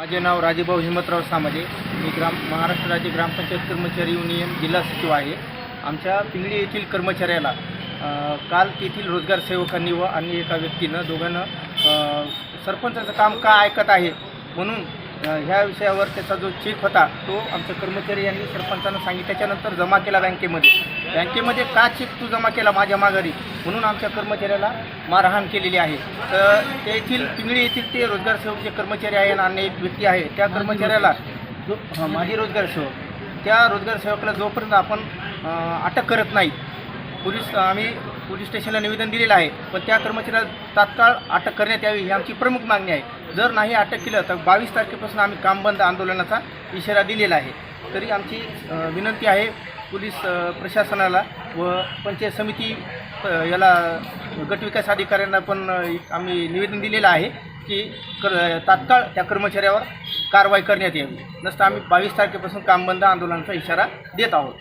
माझे नाव राजेभाऊ हिमतराव सामाजे. मी ग्राम महाराष्ट्र राज्य ग्रामपंचायत कर्मचारी युनियन जिल्हा सचिव आहे. आमच्या पिंगळी येथील कर्मचाऱ्याला काल तेथील रोजगार सेवकांनी व आणि एका व्यक्तीनं दोघांना सरपंचाचं काम का ऐकत आहे म्हणून ह्या विषयावर त्याचा जो चेक होता तो आमच्या कर्मचारी यांनी सरपंचानं सांगितल्याच्यानंतर जमा केला बँकेमध्ये. बँकेमध्ये का चेक तू जमा केला माझ्या माघारी? म्हणून आमच्या कर्मचाऱ्याला मारहाण केलेली आहे. तर तेथील पिंगळी येथील ते रोजगार सेवक जे कर्मचारी आहे आणि एक व्यक्ती आहे त्या कर्मचाऱ्याला जो माजी रोजगार सेवक. त्या रोजगार सेवकाला जोपर्यंत आपण अटक करत नाही पोलीस आम्ही पोलीस स्टेशनला निवेदन दिलेलं आहे. पण त्या कर्मचाऱ्याला तात्काळ अटक करण्यात यावी ही आमची प्रमुख मागणी आहे. जर नाही अटक केलं तर बावीस तारखेपासून आम्ही कामबंद आंदोलनाचा इशारा दिलेला आहे. तरी आमची विनंती आहे पोलीस प्रशासनाला व पंचायत समिती याला गटविकास अधिकाऱ्यांना पण आम्ही निवेदन दिलेलं आहे की कर तात्काळ त्या कर्मचाऱ्यावर कारवाई करण्यात यावी. नसतं आम्ही बावीस तारखेपासून काम बंद आंदोलनाचा इशारा देत आहोत.